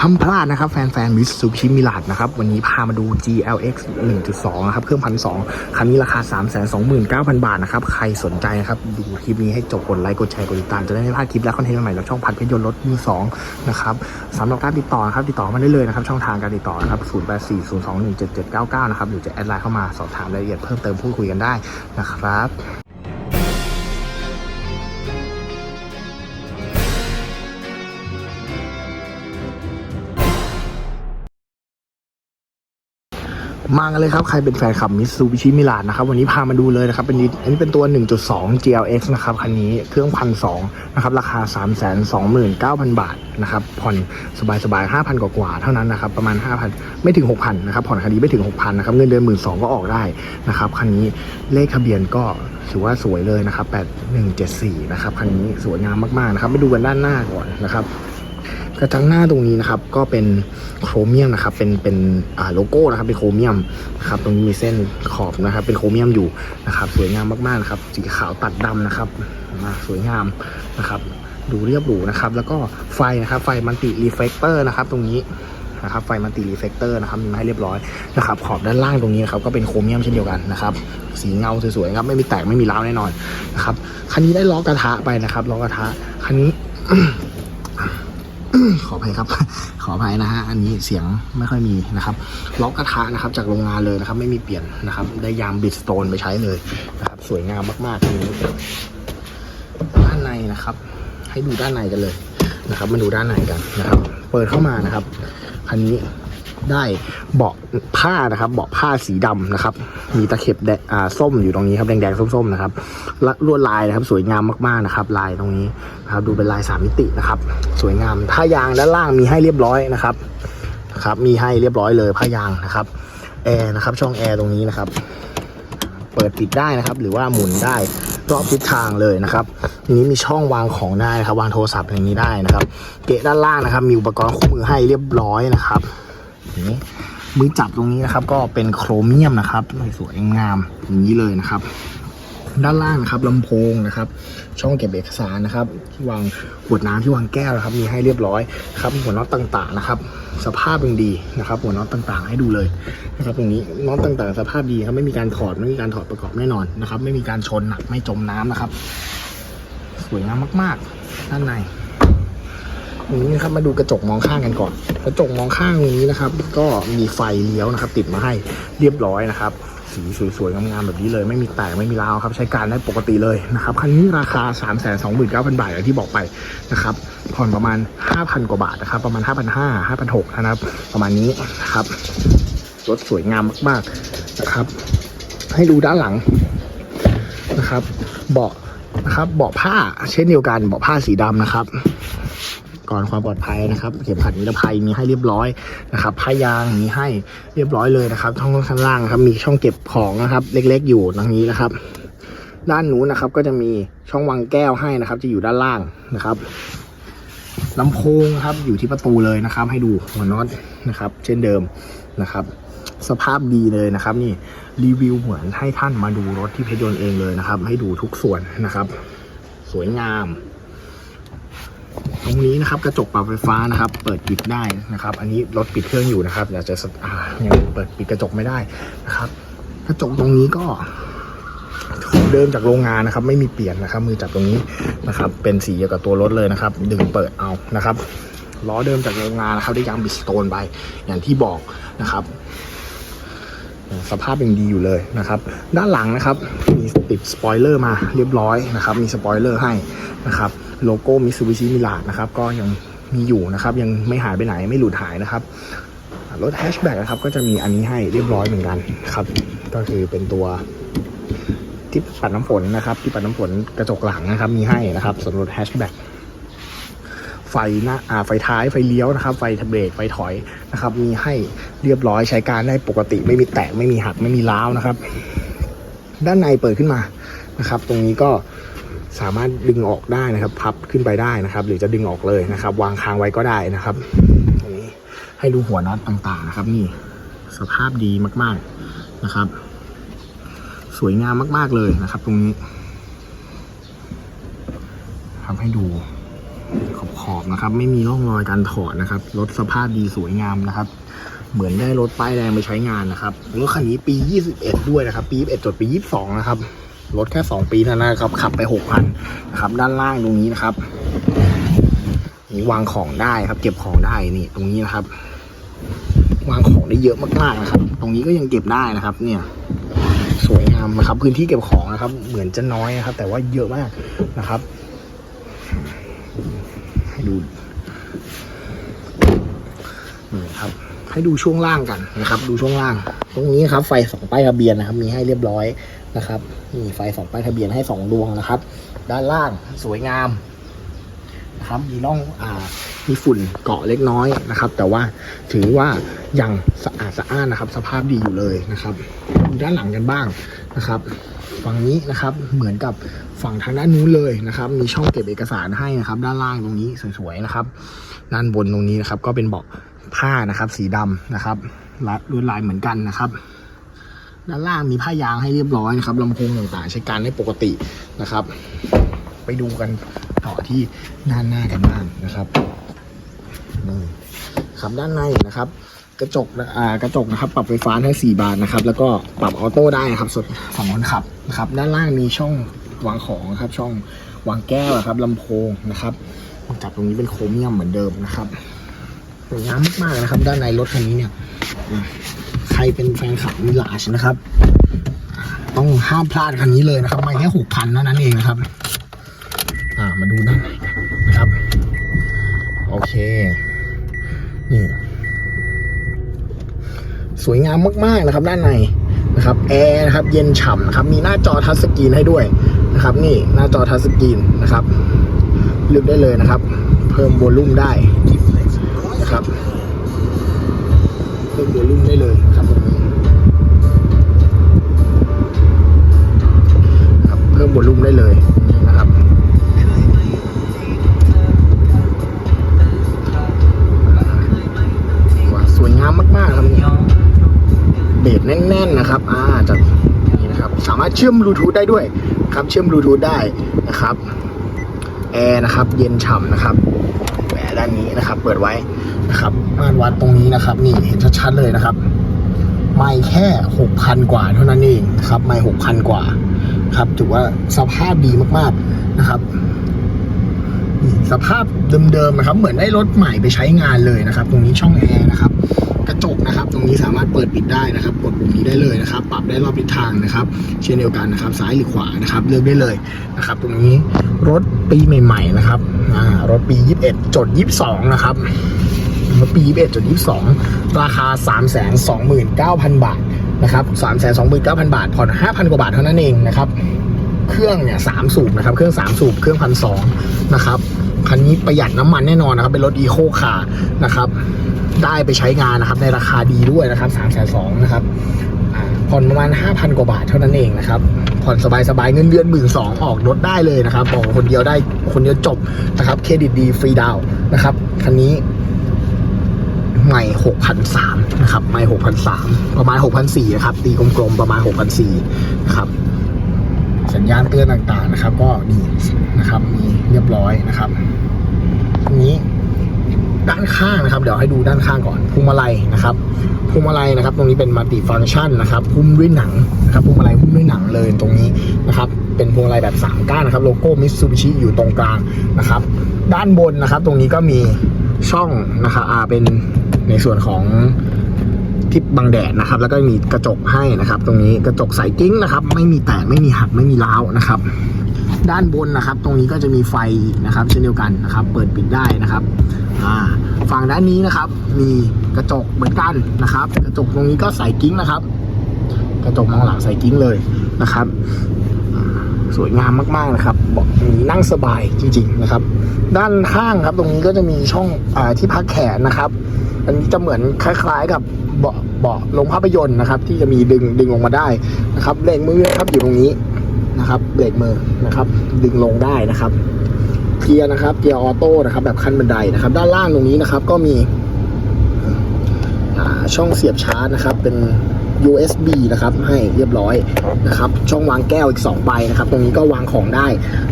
ห้ามพลาดนะครับ แฟนๆมิสซูชิมิลาดนะครับ วันนี้พามาดู GLX 1.2 นะครับ เครื่องพันสองคันนี้ราคา 329,000 บาทนะครับ ใครสนใจนะครับ ดูคลิปนี้ให้จบกดไลค์ กดแชร์ กดติดตาม จะได้ไม่พลาดคลิปและคอนเทนต์ใหม่จากช่องพัดเพชรยนต์รถมือสองนะครับสำหรับการติดต่อนะครับ ติดต่อมาได้เลยนะครับ ช่องทางการติดต่อนะครับ 0840217799 นะครับหรือจะแอดไลน์เข้ามาสอบถามรายละเอียดเพิ่มเติมพูดคุยกันได้นะครับ มากันเลยครับ ใครเป็นแฟนคลับมิ t ซูบิชิมิลานนะครับ วันนี้พามาดูเลยนะครับ เป็นนิดอันนี้เป็นตัว 1.2 GLX นะครับ คันนี้เครื่องพันสองนะครับ ราคา 329,000 บาทนะครับ ผ่อนสบายๆ 5,000 กว่าๆ เท่านั้นนะครับ ประมาณ 5,000 ไม่ถึง 6,000 นะครับ ผ่อนคันนี้ไม่ถึง 6,000 นะครับ เงินเดือน 12,000 ก็ออกได้นะครับ คันนี้เลขทะเบียนก็ถือว่าสวยเลยนะครับ 8174 นะครับ คันนี้สวยงามมากๆ นะครับไปดูกันด้านหน้าก่อนนะครับ กระจังหน้าตรงนี้นะครับก็เป็นโครเมียมนะครับเป็นเป็นโลโก้นะครับเป็นโครเมียมนะครับตรงนี้มีเส้นขอบนะครับ เป็นโครเมียมอยู่นะครับสวยงามมากๆนะครับสีขาวตัดดำนะครับสวยงามนะครับ ดูเรียบหรูนะครับ แล้วก็ไฟนะครับไฟมันติรีเฟกเตอร์นะครับตรงนี้นะครับไฟมันติรีเฟกเตอร์นะครับมีมาให้เรียบร้อยนะครับขอบด้านล่างตรงนี้นะครับก็เป็นโครเมียมเช่นเดียวกันนะครับสีเงาสวยๆครับไม่มีแตกไม่มีร้าวแน่นอนนะครับคันนี้ได้ล้อกระทะไปนะครับล้อกระทะคันนี้ ขออภัยครับ ขออภัยนะฮะ อันนี้เสียงไม่ค่อยมีนะครับ ล็อกกระทะนะครับ จากโรงงานเลยนะครับ ไม่มีเปลี่ยนนะครับ ได้ยามบิดสโตนไปใช้เลยนะครับ สวยงามมากๆตรงนี้ด้านในนะครับ ให้ดูด้านในกันเลยนะครับ มาดูด้านในกันนะครับ เปิดเข้ามานะครับ คันนี้ ได้เบาะผ้านะครับ เบาะผ้าสีดำนะครับ มีตะเข็บแดงอ่าส้มอยู่ตรงนี้ครับแดงๆส้มๆนะครับลลวดลายนะครับ สวยงามมากๆนะครับ ลายตรงนี้นะครับ ดูเป็นลายสามมิตินะครับ สวยงามผ้ายางด้านล่างมีให้เรียบร้อยนะครับครับ มีให้เรียบร้อยเลยผ้ายางนะครับแอร์นะครับ ช่องแอร์ตรงนี้นะครับ เปิดปิดได้นะครับ หรือว่าหมุนได้รอบทิศทางเลยนะครับนี้มีช่องวางของได้นะครับ วางโทรศัพท์อย่างนี้ได้นะครับ เกะด้านล่างนะครับ มีอุปกรณ์คู่มือให้เรียบร้อยนะครับ อย่างนี้มือจับตรงนี้นะครับ ก็เป็นโครเมียมนะครับสวยงามอย่างนี้เลยนะครับ ด้านล่างนะครับลำโพงนะครับ ช่องเก็บเอกสารนะครับ ที่วางขวดน้ำที่วางแก้วนะครับ มีให้เรียบร้อยครับหัวน็อตต่างๆนะครับ สภาพยังดีนะครับ หัวน็อตต่างๆ ให้ดูเลยนะครับ ตรงนี้น็อตต่างๆ สภาพดีครับไม่มีการถอดไม่มีการถอดประกอบแน่นอนนะครับ ไม่มีการชนหนักไม่จมน้ำนะครับ สวยงามมากๆ ด้านใน นี้นะครับมาดูกระจกมองข้างกันก่อน กระจกมองข้างตรงนี้นะครับ ก็มีไฟเลี้ยวนะครับ ติดมาให้เรียบร้อยนะครับสีสวยๆงามๆแบบนี้เลยไม่มีแตกไม่มีราวครับ ใช้การได้ปกติเลยนะครับคันนี้ราคา 3 2 9 0 0 0 บาทอย่างที่บอกไปนะครับผ่อนประมาณ 5,000 กว่าบาทนะครับ ประมาณ 5,500 5,600นะครับ ประมาณนี้นะครับรถสวยงามมากๆนะครับ ให้ดูด้านหลังนะครับเบาะนะครับเบาะผ้าเช่นเดียวกันเบาะผ้าสีดำนะครับ ก่อนความปลอดภัยนะครับ เข็มขัดนิรภัยมีให้เรียบร้อยนะครับผ้ายางมีให้เรียบร้อยเลยนะครับช่องข้างล่างครับมีช่องเก็บของนะครับ เล็กๆ อยู่ตรงนี้นะครับ ด้านนู้นนะครับก็จะมีช่องวางแก้วให้นะครับ จะอยู่ด้านล่างนะครับลำโพงครับอยู่ที่ประตูเลยนะครับ ให้ดูหัวน็อตนะครับ เช่นเดิมนะครับ สภาพดีเลยนะครับ นี่รีวิวเหมือนให้ท่านมาดูรถที่เพชรยนต์เองเลยนะครับ ให้ดูทุกส่วนนะครับ สวยงาม ตรงนี้นะครับกระจกปรับไฟฟ้านะครับ เปิดปิดได้นะครับ อันนี้รถปิดเครื่องอยู่นะครับอยากจะสอ่ายังเปิดปิดกระจกไม่ได้นะครับ กระจกตรงนี้ก็ของเดิมจากโรงงานนะครับ ไม่มีเปลี่ยนนะครับ มือจับตรงนี้นะครับ เป็นสีเดียวกับตัวรถเลยนะครับ ดึงเปิดเอานะครับล้อเดิมจากโรงงานนะครับ ได้ยางบิสโตนไปอย่างที่บอกนะครับ สภาพยังดีอยู่เลยนะครับ ด้านหลังนะครับ มีติดสปอยเลอร์มาเรียบร้อยนะครับ มีสปอยเลอร์ให้นะครับ โลโก้มิซูบิชิมิลาดนะครับก็ยังมีอยู่นะครับ ยังไม่หายไปไหนไม่หลุดหายนะครับ รถแฮชแบ็กนะครับก็จะมีอันนี้ให้เรียบร้อยเหมือนกันครับ ก็คือเป็นตัวที่ปัดน้ำฝนนะครับที่ปัดน้ำฝนกระจกหลังนะครับ มีให้นะครับสำหรับรถแฮชแบ็กไฟหน้าอ่าไฟท้ายไฟเลี้ยวนะครับ ไฟเบรกไฟถอยนะครับ มีให้เรียบร้อยใช้การได้ปกติ ไม่มีแตกไม่มีหักไม่มีร้าวนะครับ ด้านในเปิดขึ้นมานะครับ ตรงนี้ก็ สามารถดึงออกได้นะครับ พับขึ้นไปได้นะครับ หรือจะดึงออกเลยนะครับ วางค้างไว้ก็ได้นะครับตรงนี้ให้ดูหัวน็อตต่างๆนะครับ นี่สภาพดีมากๆนะครับ สวยงามมากๆเลยนะครับ ตรงนี้ทำให้ดูขขอบนะครับ ไม่มีร่องรอยการถอดนะครับรถสภาพดีสวยงามนะครับ เหมือนได้รถป้ายแดงไปใช้งานนะครับรถคันนี้ปี 21 ด้วยนะครับ ปี 21จดปี 22 นะครับ รถแค่ 2 ปีเท่านั้นนะครับ ขับไป 6,000นะครับ ด้านล่างตรงนี้นะครับ นี่วางของได้ครับ เก็บของได้นี่ ตรงนี้นะครับ วางของได้เยอะมากๆนะครับ ตรงนี้ก็ยังเก็บได้นะครับ เนี่ย สวยงามนะครับ พื้นที่เก็บของนะครับ เหมือนจะน้อยนะครับ แต่ว่าเยอะมากนะครับ ให้ดูนี่ครับ ให้ดูช่วงล่างกันนะครับ ดูช่วงล่าง ตรงนี้ครับ ไฟสองป้ายทะเบียนนะครับ มีให้เรียบร้อยนะครับมีไฟสองป้ายทะเบียนให้สองดวงนะครับ ด้านล่างสวยงามนะครับ มีร่องอ่ามีฝุ่นเกาะเล็กน้อยนะครับ แต่ว่าถือว่ายังสะอาดสะอ้านนะครับ สภาพดีอยู่เลยนะครับดูด้านหลังกันบ้างนะครับ ฝั่งนี้นะครับเหมือนกับฝั่งทางด้านนู้นเลยนะครับ มีช่องเก็บเอกสารให้นะครับ ด้านล่างตรงนี้สวยๆนะครับ ด้านบนตรงนี้นะครับ ก็เป็นเบาะ ผ้านะครับ สีดำนะครับลายลวดลายเหมือนกันนะครับ ด้านล่างมีผ้ายางให้เรียบร้อยนะครับลำโพงต่างๆ ใช้การได้ปกตินะครับ ไปดูกันต่อที่ด้านหน้ากันบ้างนะครับนี่ครับด้านในนะครับกระจกอ่ากระจกนะครับ ปรับไฟฟ้าทั้4บานนะครับ แล้วก็ปรับออโต้ได้ครับส่วนฝั่งคนขับนะครับ ด้านล่างมีช่องวางของนะครับ ช่องวางแก้วนะครับลำโพงนะครับจับตรงนี้เป็นโครเมียมเหมือนเดิมนะครับ สวยงามมากๆนะครับ ด้านในรถคันนี้เนี่ยใครเป็นแฟนคลับมิลาชนะครับ ต้องห้ามพลาดคันนี้เลยนะครับไม่แค่หกพันเท่านั้นเองนะครับ อ่ามาดูด้านในนนะครับ โอเคนี่สวยงามมากๆนะครับ ด้านในนะครับแอร์นะครับเย็นฉ่ำนะครับ มีหน้าจอทัชสกรีนให้ด้วยนะครับ นี่หน้าจอทัชสกรีนนะครับเลือกได้เลยนะครับ เพิ่มโวลูมได้ นะครับเพิ่มโวลูมได้เลยครับตรงนี้ครับเพิ่มโวลูมได้เลยนี่นะครับว่าสวยงามมากๆครับเบสแน่นๆนะครับอ่าจากนี่นะครับ สามารถเชื่อมบลูทูธได้ด้วยครับเชื่อมบลูทูธได้นะครับแอร์นะครับ เย็นฉ่ำนะครับ ด้านนี้นะครับ เปิดไว้นะครับม่านวัดตรงนี้นะครับ นี่เห็นชัดๆเลยนะครับ ไม่แค่หกพันกว่าเท่านั้นเองครับ ไม่หกพันกว่า ครับถือว่าสภาพดีมากๆนะครับสภาพเดิมๆนะครับ เหมือนได้รถใหม่ไปใช้งานเลยนะครับ ตรงนี้ช่องแอร์นะครับ กระจกนะครับ รงนี้สามารถเปิดปิดได้นะครับ กดปุ่มนี้ได้เลยนะครับ ปรับได้รอบทิศทางนะครับ เช่นเดียวกันนะครับ ซ้ายหรือขวานะครับ เลือกได้เลยนะครับ ตรงนี้รถปีใหม่ๆนะครับอ่ารถปี 21จด22 นะครับรถปี 21จด22 ราคา 329,000 บาทนะครับ329,000 บาท ผ่อน 5,000 กว่าบาทเท่านั้นเองนะครับ เครื่องเนี่ยสามสูบนะครับ เครื่องสามสูบ เครื่องพันสองนะครับ คันนี้ประหยัดน้ำมันแน่นอนนะครับ เป็นรถอีโคคาร์นะครับ ได้ไปใช้งานนะครับ ในราคาดีด้วยนะครับสามแสนสองนะครับผ่อนประมาณห้าพันกว่าบาทเท่านั้นเองนะครับ ผ่อนสบายๆ เงินเดือนหมื่นสองออกรถได้เลยนะครับบอกคนเดียวได้คนเดียวจบนะครับ เครดิตดีฟรีดาวนะครับ คันนี้ใหม่หกพันสามนะครับ ใหม่หกพันสามประมาณหกพันสี่นะครับ ตีกลมๆ ประมาณหกพันสี่นะครับ สัญญาณเตือนต่างๆนะครับ ก็ดีนะครับมีเรียบร้อยนะครับนี้ด้านข้างนะครับ เดี๋ยวให้ดูด้านข้างก่อนพวงมาลัยนะครับพวงมาลัยนะครับ ตรงนี้เป็นมัลติฟังก์ชันนะครับหุ้มด้วยหนังนะครับพวงมาลัยหุ้มด้วยหนังเลยตรงนี้นะครับเป็นพวงมาลัยแบบ 3 ก้านนะครับ โลโก้มิตซูบิชิอยู่ตรงกลางนะครับ ด้านบนนะครับ ตรงนี้ก็มีช่องนะครับอาเป็นในส่วนของ ที่บังแดดนะครับ แล้วก็มีกระจกให้นะครับ ตรงนี้กระจกใสกิ้งนะครับ ไม่มีแตกไม่มีหักไม่มีร้าวนะครับ ด้านบนนะครับ ตรงนี้ก็จะมีไฟนะครับ เช่นเดียวกันนะครับ เปิดปิดได้นะครับฝั่งด้านนี้นะครับ มีกระจกเหมือนกันนะครับ กระจกตรงนี้ก็ใสกิ้งนะครับ กระจกมองหลังใสกิ้งเลยนะครับสวยงามมากๆนะครับบาะนี้นั่งสบายจริง ๆนะครับ ด้านข้างครับตรงนี้ก็จะมีช่องอที่พักแขนนะครับ อันนี้จะเหมือนคล้าย ๆ กับ เบาะเบาะลงภาพยนตร์นะครับ ที่จะมีดึงดึงลงมาได้นะครับเบรกมือนะครับอยู่ตรงนี้นะครับเบรกมือนะครับ ดึงลงได้นะครับเกียร์นะครับเกียร์ออโต้นะครับ แบบขั้นบันไดนะครับ ด้านล่างตรงนี้นะครับ ก็มีช่องเสียบชาร์จนะครับ เป็น USB นะครับ ให้เรียบร้อยนะครับ ช่องวางแก้วอีก2ใบนะครับ ตรงนี้ก็วางของได้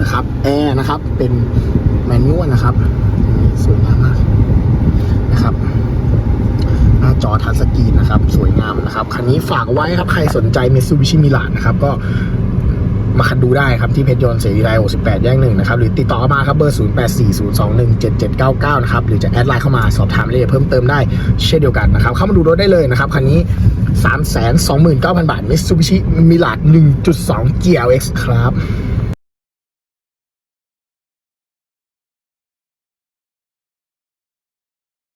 นะครับแอร์นะครับเป็นแมนนวลนะครับสวยงามมาก จอทัชสกรีนนะครับ สวยงามนะครับ คันนี้ฝากไว้ครับ ใครสนใจ Mitsubishi Mirage นะครับ ก็มาคันดูได้ครับ ที่เพชรยนต์เสรีไทย68 แยกหนึ่งนะครับ หรือติดต่อมาครับ เบอร์ 0840217799 นะครับ หรือจะแอดไลน์เข้ามาสอบถามรายละเอียดเพิ่มเติมได้เช่นเดียวกันนะครับ เข้ามาดูรถได้เลยนะครับ คันนี้ 329,000 บาท Mitsubishi Mirage 1.2 GLX ครับ